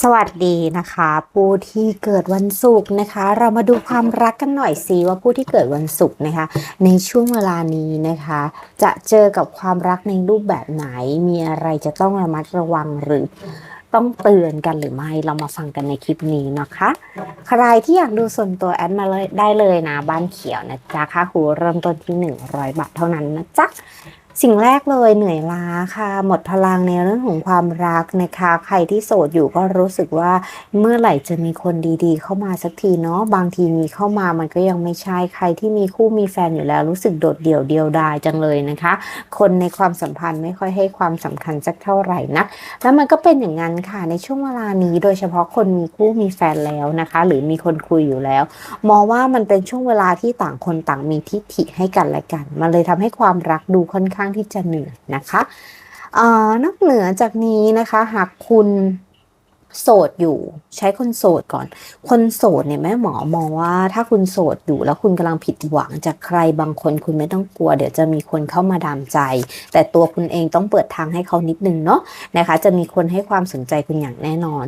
สวัสดีนะคะ ผู้ที่เกิดวันศุกร์นะคะ เรามาดูความรักกันหน่อยสิว่าผู้ที่เกิดวันศุกร์นะคะ ในช่วงเวลานี้นะคะ จะเจอกับความรักในรูปแบบไหน มีอะไรจะต้องระมัดระวังหรือต้องเตือนกันหรือไม่เรามาฟังกันในคลิปนี้นะคะ ใครที่อยากดูส่วนตัวแอดมาเลยได้เลยนะ บ้านเขียวนะจ๊ะค่าหูเริ่มต้นที่ 100 บาทเท่านั้นนะจ๊ะ สิ่งแรกเลยเหนื่อยล้าค่ะ หมดพลังในเรื่องของความรักนะคะ ใครที่โสดอยู่ก็รู้สึกว่าเมื่อไหร่จะมีคนดีๆ เข้ามาสักทีเนาะบางทีมีเข้ามามันก็ยังไม่ใช่ใครที่มีคู่มีแฟนอยู่แล้วรู้สึกโดดเดี่ยวเดียวดายจังเลยนะคะ คนในความสัมพันธ์ไม่ค่อยให้ความสำคัญสักเท่าไหร่นักแล้วมันก็เป็นอย่างนั้นค่ะในช่วงเวลานี้ โดยเฉพาะคนมีคู่มีแฟนแล้วนะคะ หรือมีคนคุยอยู่แล้ว มองว่ามันเป็นช่วงเวลาที่ต่างคนต่างมีทิฐิให้กันและกัน มันเลยทำให้ความรักดูค่อนข้างที่จะเหนื่อยนะคะออนอกเหนือจากนี้นะคะหากคุณ โสดอยู่ ใช้คนโสดก่อน คนโสดเนี่ยแม่หมอมองว่า ถ้าคุณโสดอยู่แล้วคุณกำลังผิดหวังจากใครบางคนคุณไม่ต้องกลัว เดี๋ยวจะมีคนเข้ามาดามใจ แต่ตัวคุณเองต้องเปิดทางให้เขานิดนึงเนาะนะคะ จะมีคนให้ความสนใจคุณอย่างแน่นอน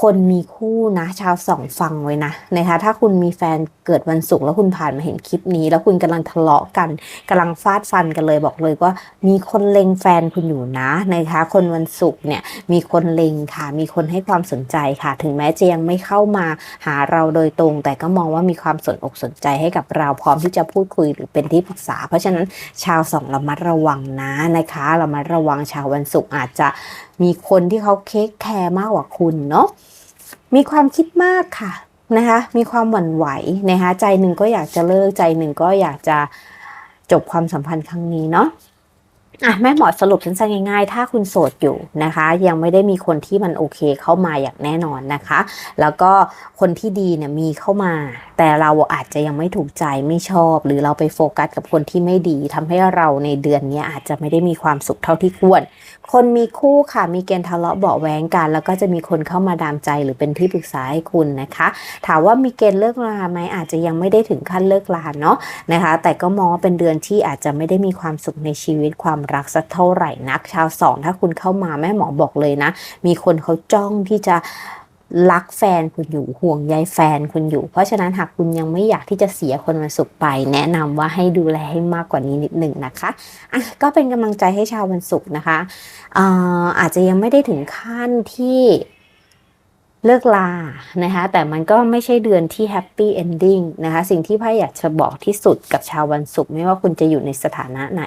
คนมีคู่นะชาวสองฟังไว้นะนะคะ ถ้าคุณมีแฟนเกิดวันศุกร์แล้วคุณผ่านมาเห็นคลิปนี้ แล้วคุณกำลังทะเลาะกันกำลังฟาดฟันกันเลยบอกเลยว่า มีคนเลงแฟนคุณอยู่นะนะคะ คนวันศุกร์เนี่ยมีคนเลงค่ะ มีคนให้ความความสนใจค่ะ ถึงแม้จะยังไม่เข้ามาหาเราโดยตรง แต่ก็มองว่ามีความสนอกสนใจให้กับเราพร้อมที่จะพูดคุยหรือเป็นที่ปรึกษา เพราะฉะนั้นชาวสองระมัดระวังนะนะคะระมัดระวังชาววันศุกร์อาจจะมีคนที่เขาเค้กแคร์มากกว่าคุณเนาะมีความคิดมากค่ะนะคะมีความหวั่นไหวนะคะใจหนึ่งก็อยากจะเลิกใจหนึ่งก็อยากจะจบความสัมพันธ์ครั้งนี้เนาะ อะแม่หมอสรุปสั้นๆง่ายๆ ถ้าคุณโสดอยู่นะคะ ยังไม่ได้มีคนที่มันโอเคเข้ามาอย่างแน่นอนนะคะ แล้วก็คนที่ดีเนี่ยมีเข้ามา แต่เราอาจจะยังไม่ถูกใจไม่ชอบ หรือเราไปโฟกัสกับคนที่ไม่ดีทำให้เราในเดือนนี้อาจจะไม่ได้มีความสุขเท่าที่ควร คนมีคู่ค่ะมีเกณฑ์ทะเลาะเบาะแวงกัน แล้วก็จะมีคนเข้ามาดามใจหรือเป็นที่ปรึกษาให้คุณนะคะ ถามว่ามีเกณฑ์เลิกลาไหมอาจจะยังไม่ได้ถึงขั้นเลิกลาเนาะนะคะ แต่ก็มองว่าเป็นเดือนที่อาจจะไม่ได้มีความสุขในชีวิตความรักสักเท่าไหร่นัก ชาวสองถ้าคุณเข้ามาแม่หมอบอกเลยนะ มีคนเขาจ้องที่จะรักแฟนคุณอยู่ห่วงใยแฟนคุณอยู่ เพราะฉะนั้นหากคุณยังไม่อยากที่จะเสียคนวันศุกร์ไป แนะนำว่าให้ดูแลให้มากกว่านี้นิดหนึ่งนะคะอะก็เป็นกำลังใจให้ชาววันศุกร์นะคะอ่าอาจจะยังไม่ได้ถึงขั้นที่เลิกลานะคะแต่มันก็ไม่ใช่เดือนที่แฮปปี้เอนดิ้งนะคะสิ่งที่พ่ออยากจะบอกที่สุดกับชาววันศุกร์ไม่ว่าคุณจะอยู่ในสถานะไหน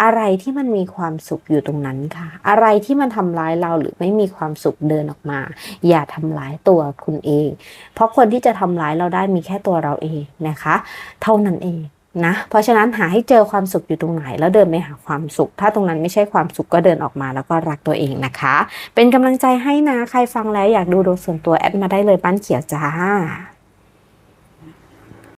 อะไรที่มันมีความสุขอยู่ตรงนั้นค่ะ อะไรที่มันทำร้ายเราหรือไม่มีความสุขเดินออกมา อย่าทำร้ายตัวคุณเอง เพราะคนที่จะทำร้ายเราได้มีแค่ตัวเราเองนะคะ เท่านั้นเองนะ เพราะฉะนั้นหาให้เจอความสุขอยู่ตรงไหน แล้วเดินไปหาความสุข ถ้าตรงนั้นไม่ใช่ความสุขก็เดินออกมาแล้วก็รักตัวเองนะคะ เป็นกำลังใจให้นะ ใครฟังแล้วอยากดูโดยส่วนตัวแอดมาได้เลยบ้นเขียวจ้า